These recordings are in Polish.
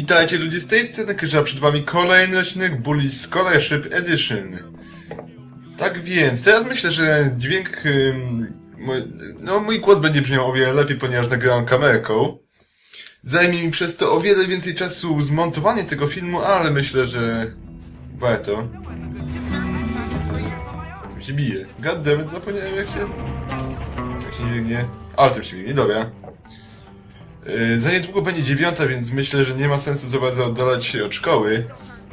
Witajcie ludzie z tej strony, że przed wami kolejny odcinek Bully Scholarship Edition. Tak więc, teraz myślę, że dźwięk... mój, no, mój głos będzie brzmiał o wiele lepiej, ponieważ nagrałem kamerką. Zajmie mi przez to o wiele więcej czasu zmontowanie tego filmu, ale myślę, że... warto. Tym się bije. Goddammit, zapomniałem jak się... Jak się nie biegnie. Ale tym się biegnie, dobra. Yy, Za niedługo będzie dziewiąta, więc myślę, że nie ma sensu za bardzo oddalać się od szkoły.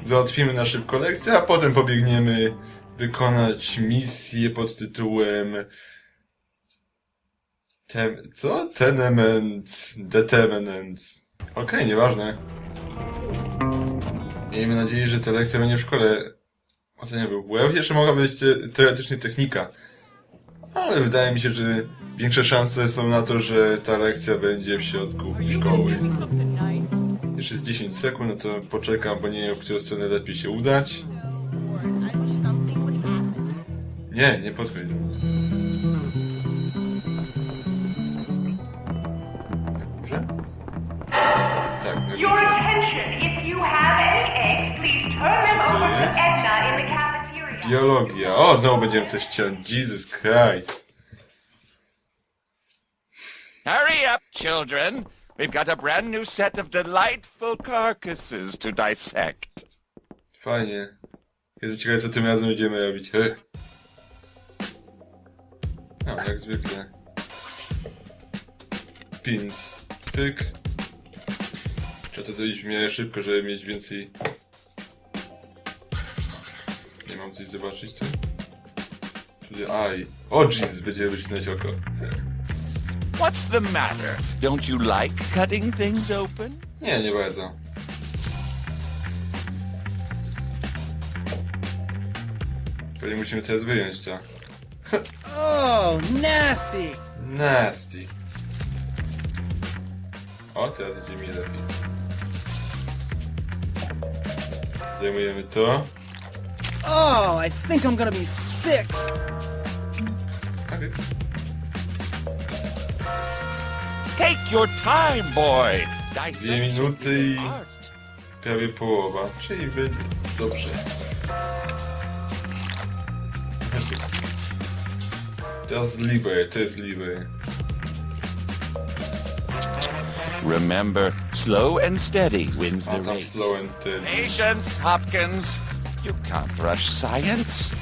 Załatwimy na szybko lekcję, a potem pobiegniemy wykonać misję pod tytułem... Tem... co? Tenement... Determinants. Okej, nieważne. Miejmy nadzieję, że ta lekcja będzie w szkole ocenia był. Bo jeszcze mogła być te, teoretycznie technika. Ale wydaje mi się, że większe szanse są na to, że ta lekcja będzie w środku szkoły. Jeszcze jest 10 sekund, no to poczekam, bo nie wiem, w którą stronę lepiej się udać. Nie, nie podchodź. Dobrze? Tak. Your attention! If you have any eggs, please turn them over to. Edna in the cafeteria. Biologia. O, znowu będziemy coś ciąć. Jesus Christ. Hurry up, children. We've got a brand new set of delightful carcasses to dissect. Fajnie. Jezu, ciekawe co tym razem będziemy robić. He. No, jak zwykle. Pins. Pyk. Trzeba to zrobić w miarę szybko, żeby mieć więcej... Mam coś zobaczyć tu? Czyli aj. O Jesus, będziemy wycinać oko. What's the matter? Don't you like cutting things open? Nie, nie bardzo. Pewnie musimy teraz wyjąć to. Oh, nasty! Nasty. O, teraz idzie mi lepiej. Zajmujemy to. Oh, I think I'm gonna be sick. Take your time, boy. Dwie Dissection minuty i is art. prawie połowa, czyli będzie dobrze. Teraz liver, to jest liver. Remember, slow and steady wins A the tam race. slow and steady. Patience, Hopkins. You can't rush science.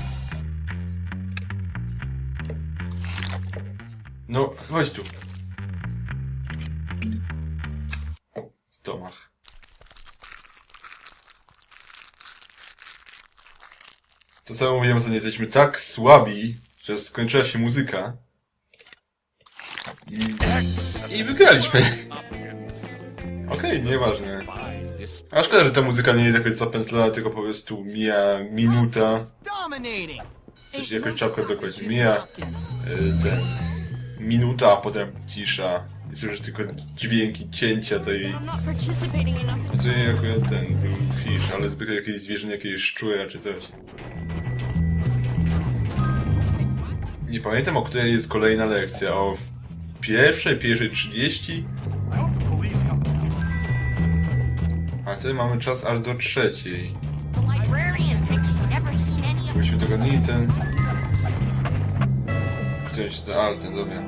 No, chodź tu. Stomach. To samo mówiłem, że nie jesteśmy tak słabi, że skończyła się muzyka. I, i wygraliśmy. Okej, nieważne. A szkoda, że ta muzyka nie jest jakoś zapętlona, tylko po prostu mija minuta. Coś jakoś czapkę dokładnie mija. y, ten minuta, a potem cisza. I słyszę tylko dźwięki cięcia tej... No to jako ten był fish, ale zwykle jakieś zwierzę, jakieś szczura czy coś. Nie pamiętam o której jest kolejna lekcja. O pierwszej, pierwszej 30? A wtedy mamy czas aż do trzeciej. Myśmy tego nie ten... Któryś to... Ale ten, dobra.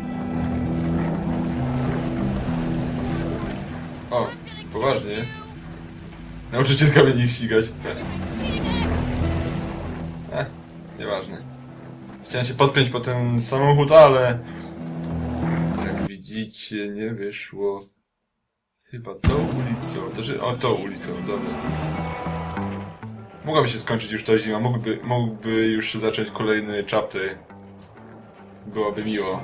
O, poważnie. Nauczycielka mnie nie ścigać. Eh, nieważne. Chciałem się podpiąć po ten samochód, ale... Jak widzicie, nie wyszło. Chyba tą ulicą. To, że... O, tą ulicą, dobra. Mogłaby się skończyć już ta zima, mógłby, mógłby już zacząć kolejny chapter. Byłoby miło.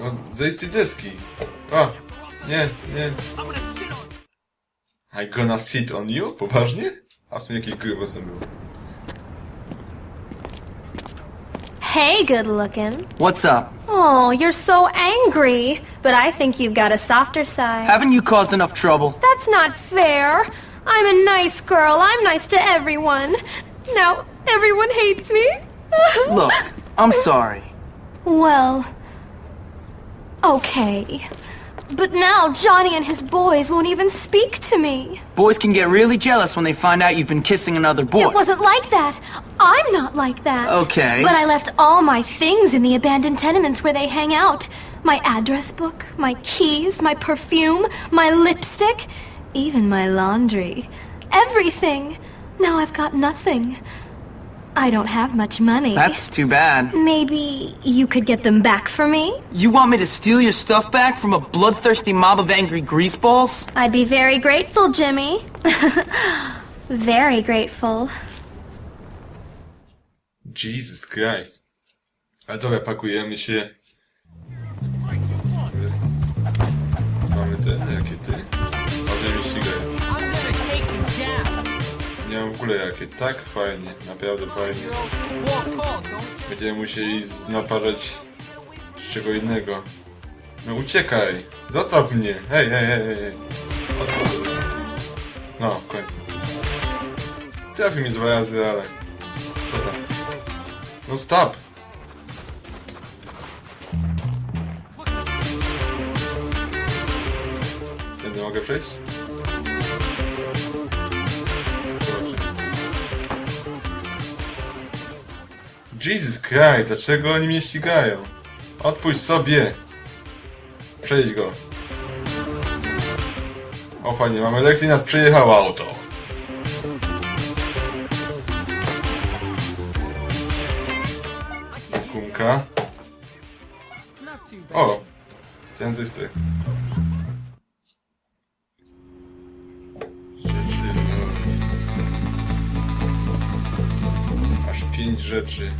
No, zejdź z deski. A, nie, nie. I gonna sit on you? Poważnie? A w sumie jakieś gry są były. Hey, good looking. What's up? Oh, you're so angry. But I think you've got a softer side. Haven't you caused enough trouble? That's not fair. I'm a nice girl. I'm nice to everyone. Now, everyone hates me. Look, I'm sorry. Well, Okay. But now Johnny and his boys won't even speak to me. Boys can get really jealous when they find out you've been kissing another boy. It wasn't like that. I'm not like that. Okay. But I left all my things in the abandoned tenements where they hang out. My address book, my keys, my perfume, my lipstick, even my laundry. Everything. Now I've got nothing. I don't have much money. That's too bad. Maybe you could get them back for me? You want me to steal your stuff back from a bloodthirsty mob of angry greaseballs? I'd be very grateful, Jimmy. very grateful. Jesus Christ. Ale dobra, pakujemy się. Jakie. Tak fajnie, naprawdę fajnie. Będziemy musieli naparzać z czego innego. No uciekaj! Zostaw mnie! Hej, hej, hej, hej! No, w końcu. Trafił mnie dwa razy, ale... Co tam? No stop! Tędy mogę przejść? Jesus Christ, dlaczego oni mnie ścigają? Odpuść sobie! Przejdź go. O fajnie, mamy lekcję i nas przejechało auto. Gumka. O! Tranzystor. Pięć rzeczy.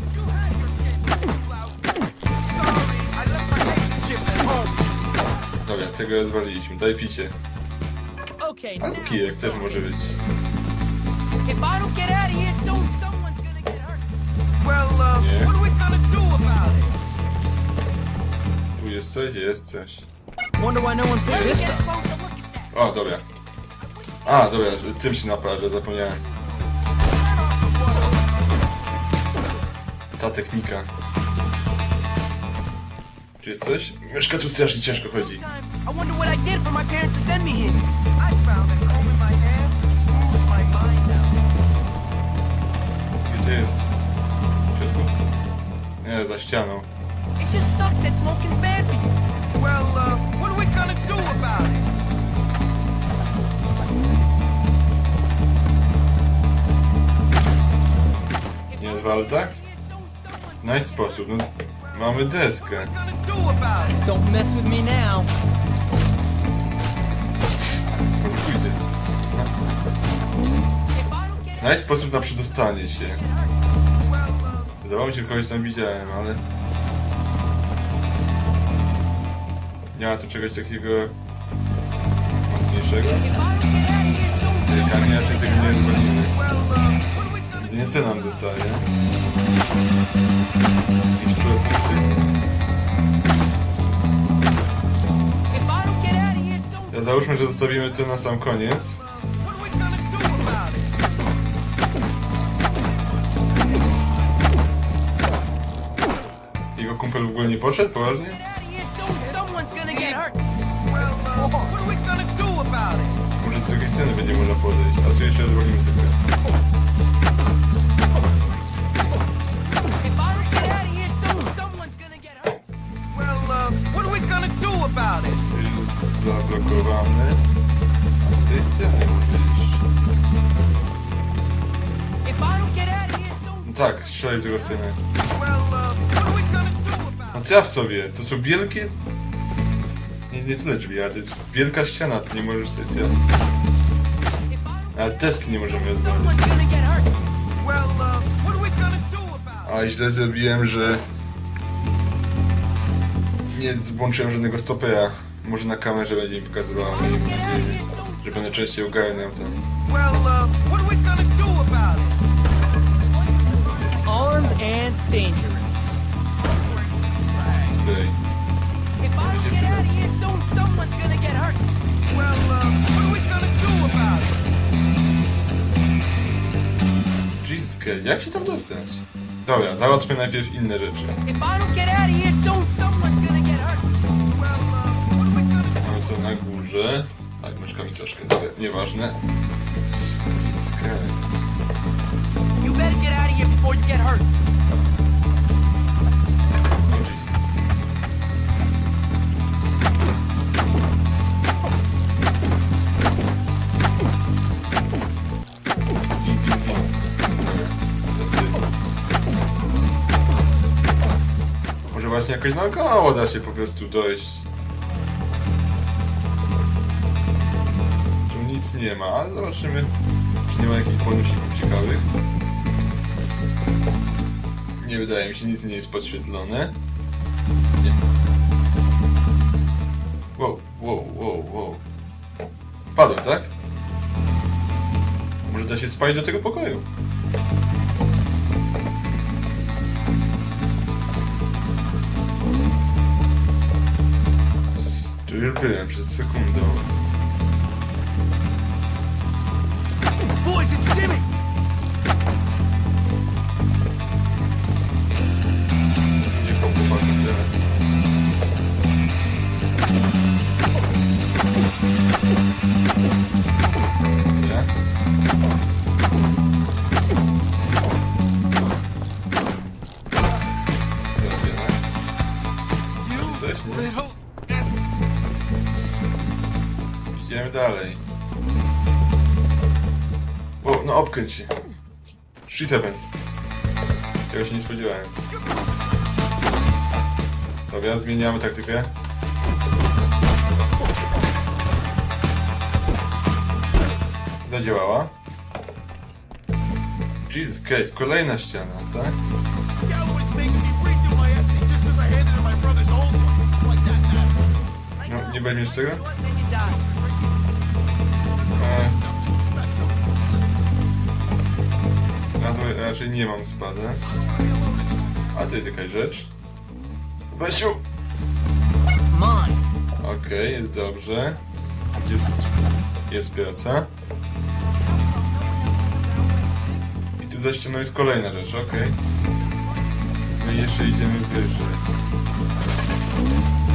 Dobra, tego rozwaliliśmy. Daj picie. Albo kijek też może być. uh, it? Tu jest coś? Jest coś. Why no. O, dobra. A, dobra, tym się naparza, zapomniałem. Ta technika. Czy jest coś? Myszka tu strasznie ciężko chodzi. Gdzie jest? W środku? Nie, za ścianą. It just sucks that smoking's bad for you. Well, uh, what are we gonna do about it? Nie jest walta? Znajdź sposób, no... Mamy deskę. Don't mess with me now. Pójdę. Znajdź sposób na przedostanie się. Wydawało mi się, kogoś tam widziałem, ale... Nie ma tu czegoś takiego... mocniejszego? Kamień raczej tego nie rozwalimy. Jedynie to nam zostaje. I here soon, Ja załóżmy, że zostawimy to na sam koniec. Jego kumpel w ogóle nie poszedł, poważnie? Może z drugiej strony będzie można podejść, a tu jeszcze rozwalimy tylko. Jest zablokowany. A z tej here soon, No tak, strzelaj stronę. well, uh, No traf sobie, to są wielkie... Nie, nie tyle drzwi, ale to jest wielka ściana, ty nie możesz sobie trafić. Ale deski nie możemy. Well, uh? A źle zrobiłem, że... Nie włączyłem żadnego stopera. Może na kamerze będzie mi pokazywało, że będę częściej ogarniał ten... Well, uh, what are we gonna do about it? Armed and dangerous. display. If I don't get out of here soon, someone's gonna get hurt. Well, what are we gonna do about it? Jesus Christ, jak się tam dostać? Dobra, załatwmy najpierw inne rzeczy. Uh, One są na górze. Tak, myszka mi troszkę, ale nieważne. Jesus Christ. You better get out of here before you get hurt. Jakoś naokoło da się po prostu dojść. Tu nic nie ma, ale zobaczymy, czy nie ma jakichś bonusików ciekawych. Nie wydaje mi się, nic nie jest podświetlone. Nie. Wow, wow, wow, wow. Spadłem, tak? Może da się spalić do tego pokoju? Tu już byłem przed sekundą. Boys, it's Jimmy! Gdzie chłopak teraz? Dobra. Teraz jednak. You Coś? Nie? little dalej. O, no obkręć się. Shit happens. Tego się nie spodziewałem. Dobra, zmieniamy taktykę. Zadziałała. Jesus Christ, kolejna ściana, tak? Galloway's making me redo raczej nie mam spadać. A to jest jakaś rzecz. Basiu! Okej, jest dobrze. Jest, jest praca. I tu za ścianą jest kolejna rzecz, okej. No i jeszcze idziemy wyżej.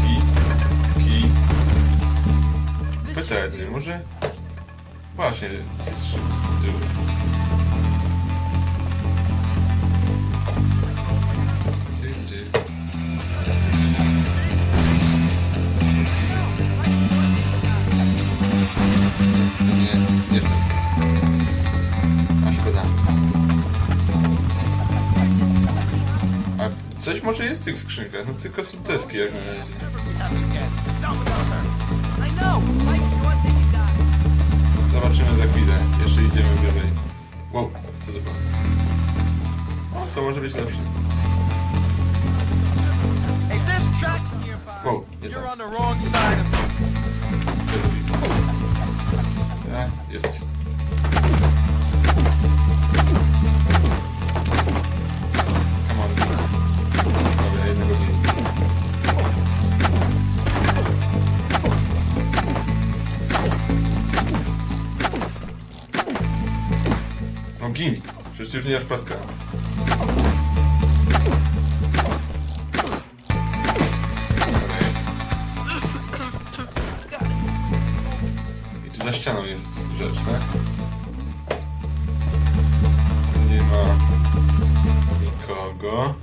Ki, ki. Petardy, może? Właśnie, to jest szybki nie, nie. A coś może jest w tych skrzynkach, no tylko są deski jak na razie. Zobaczymy za chwilę. Jeszcze idziemy wyżej. Wow, co to było? O, to może być lepsze. Whoa, nie You're tam. on the wrong side of it. A, jest. Come on. Dobra, jednego. No gin. Przecież już nie masz paska. Rzecz, tak? Nie ma nikogo.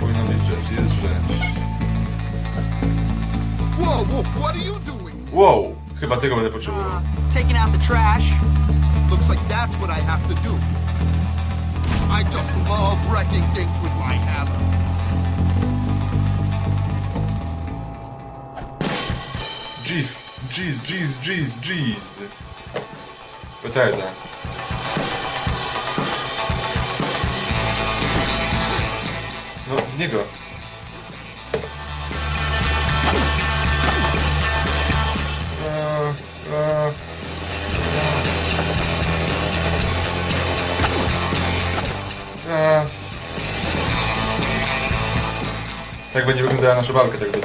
Powinna być rzecz, jest rzecz. Whoa, whoa, what are you doing? Wow! Chyba tego będę potrzebował. Uh, taking out the trash. Looks like that's what I have to do. I just love wrecking things with my hammer. Jeez, jeez, jeez, jeez, jeez. Petarda. No, w niego. Tak będzie wyglądała nasza walka tak do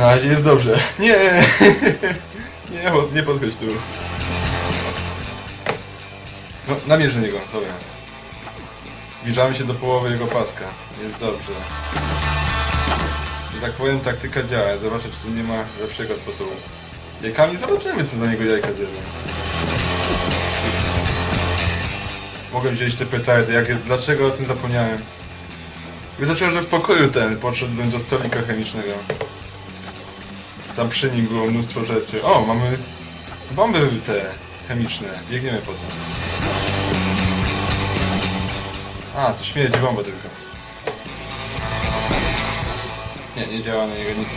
Na razie jest dobrze. Nie! Nie, nie podchodź tu. No, namierz na niego, dobra. Zbliżamy się do połowy jego paska. Jest dobrze. Że tak powiem, taktyka działa. Zobaczę, czy tu nie ma lepszego sposobu. Jajkami zobaczymy, co do niego jajka bierze. Mogłem wziąć te petardy, jak, dlaczego o tym zapomniałem? Wystarczyło, że w pokoju ten podszedłbym do stolika chemicznego. Tam przy nim było mnóstwo rzeczy. O, mamy bomby te chemiczne. Biegniemy po to. A, to śmierdzi bomba tylko. Nie, nie działa na niego nic.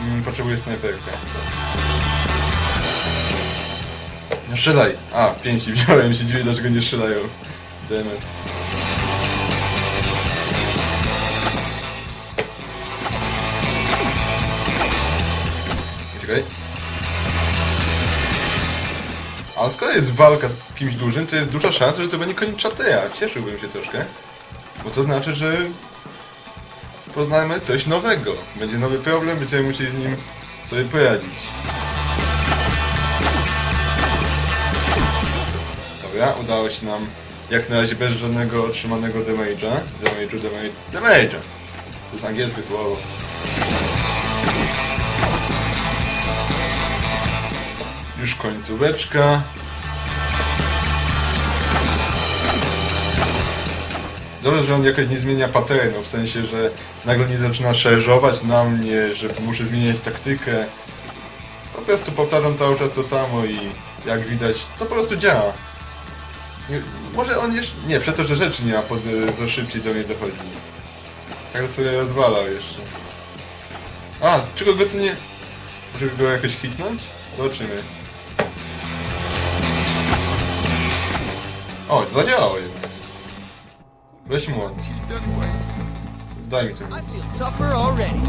Mm, potrzebuję snajperkę. No strzelaj! A, pięści wziąłem, się dziwię dlaczego nie strzelają. Demet. Czekaj. Skoro jest walka z kimś dużym, to jest duża szansa, że to będzie koniec Chateya. Cieszyłbym się troszkę. Bo to znaczy, że poznamy coś nowego. Będzie nowy problem, będziemy musieli z nim sobie poradzić. Dobra, udało się nam jak na razie bez żadnego otrzymanego damage'a. Damage'u, damage, damage'a. To jest angielskie słowo. Już końcóweczka. Dobrze, że on jakoś nie zmienia paternu, w sensie, że nagle nie zaczyna szerżować na mnie, że muszę zmieniać taktykę. Po prostu powtarzam cały czas to samo i jak widać, to po prostu działa. Nie, może on jeszcze... Nie, przez to, że rzeczy nie ma, pod, to szybciej do mnie dochodzi. Tak sobie rozwalał jeszcze. A, czego go tu nie... Może go jakoś hitnąć? Zobaczymy. O, zadziałało jednak. Weź młot. Daj mi ten. I feel tougher already.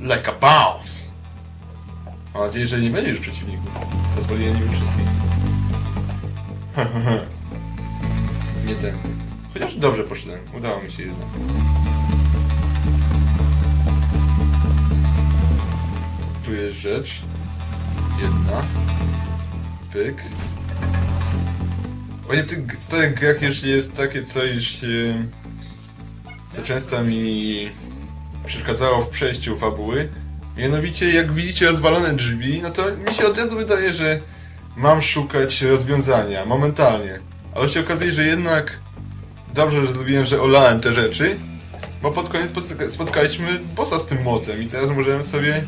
Like a bounce! Mam nadzieję, że nie będzie już przeciwników. Pozwoliłem niby wszystkich. nie ten. Chociaż dobrze poszedłem. Udało mi się jednak. Tu jest rzecz. Jedna. Pyk. Właśnie w tych starych jest takie coś, e, co często mi przeszkadzało w przejściu fabuły. Mianowicie, jak widzicie rozwalone drzwi, no to mi się od razu wydaje, że mam szukać rozwiązania, momentalnie. Ale się okazuje, że jednak dobrze, że zrobiłem, że olałem te rzeczy, bo pod koniec spotka- spotkaliśmy bossa z tym młotem i teraz możemy sobie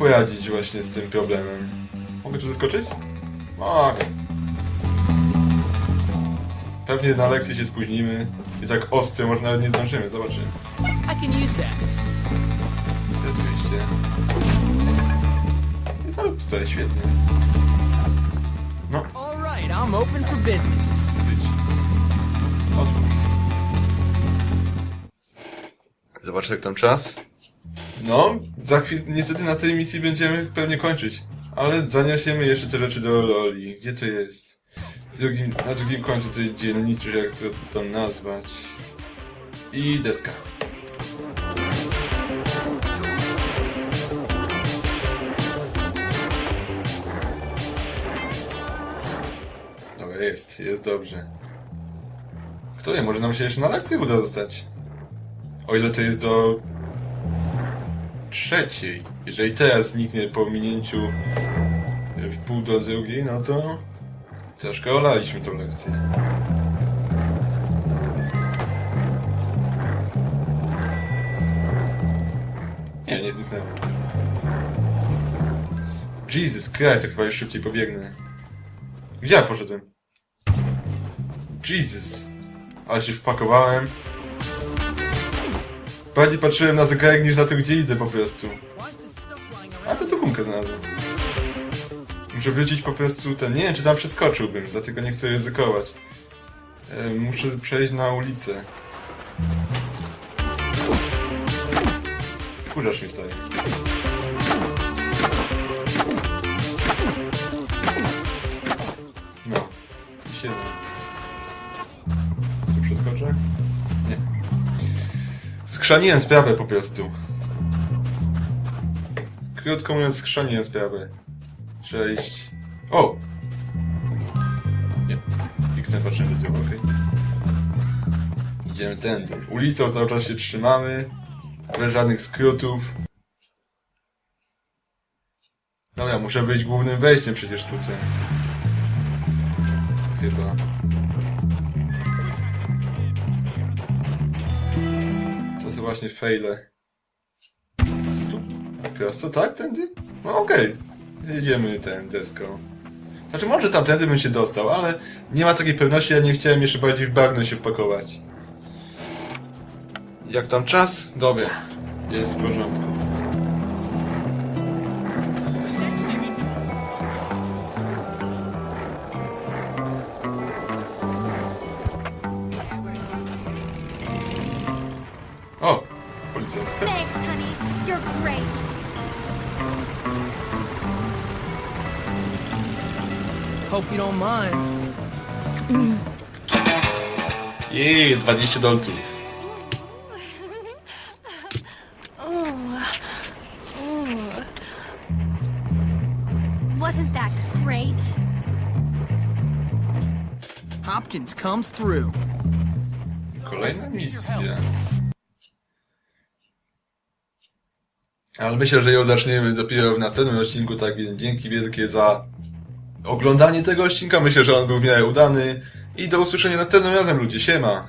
poradzić właśnie z tym problemem. Mogę tu zaskoczyć? Mogę. Pewnie na lekcji się spóźnimy. Jest tak ostro, może nawet nie zdążymy, zobaczymy. To jest wyjście. Jest nawet tutaj świetnie. No, All right, I'm open for business. być. Otwórz. Zobaczę jak tam czas. No, za chwilę, niestety na tej misji będziemy pewnie kończyć. Ale zaniesiemy jeszcze te rzeczy do Loli. Gdzie to jest? W drugim, na drugim końcu tej dzielnicy, jak to tam nazwać. I deska. Dobra, jest, jest dobrze. Kto wie, może nam się jeszcze na lekcję uda dostać. O ile to jest do trzeciej. Jeżeli teraz zniknie po minięciu w pół do drugiej, no to troszkę olaliśmy tą lekcję. Nie, nie zniknęło. Jesus Christ, to chyba już szybciej pobiegnę. Gdzie ja poszedłem? Jesus. Ale się wpakowałem. Bardziej patrzyłem na zegarek niż na to, gdzie idę po prostu. A to co gumkę znalazłem. Muszę wrócić po prostu ten... Nie wiem, czy tam przeskoczyłbym, dlatego nie chcę ryzykować. Muszę przejść na ulicę. Kurzasz mi stoi. Skrzaniłem sprawę po prostu. krótko mówiąc, skrzaniłem sprawę. Cześć. O! Nie. Fiksem patrzymy do tyłu, okej. Idziemy tędy. Ulicą cały czas się trzymamy. Bez żadnych skrótów. Ja muszę być głównym wejściem przecież tutaj. Chyba. Są właśnie fejle. Tu? Prosto, tak? Tędy? No okej. Jedziemy ten deską. Znaczy może tamtędy bym się dostał, ale nie ma takiej pewności, ja nie chciałem jeszcze bardziej w bagno się wpakować. Jak tam czas? Dobra. Jest w porządku. Hope you don't mind. Jej, 20 dolców. Wasn't that great? Hopkins comes through. Kolejna misja. Ale myślę, że ją zaczniemy dopiero w następnym odcinku, tak więc dzięki wielkie za oglądanie tego odcinka. Myślę, że on był w miarę udany. I do usłyszenia następnym razem, ludzie. Siema!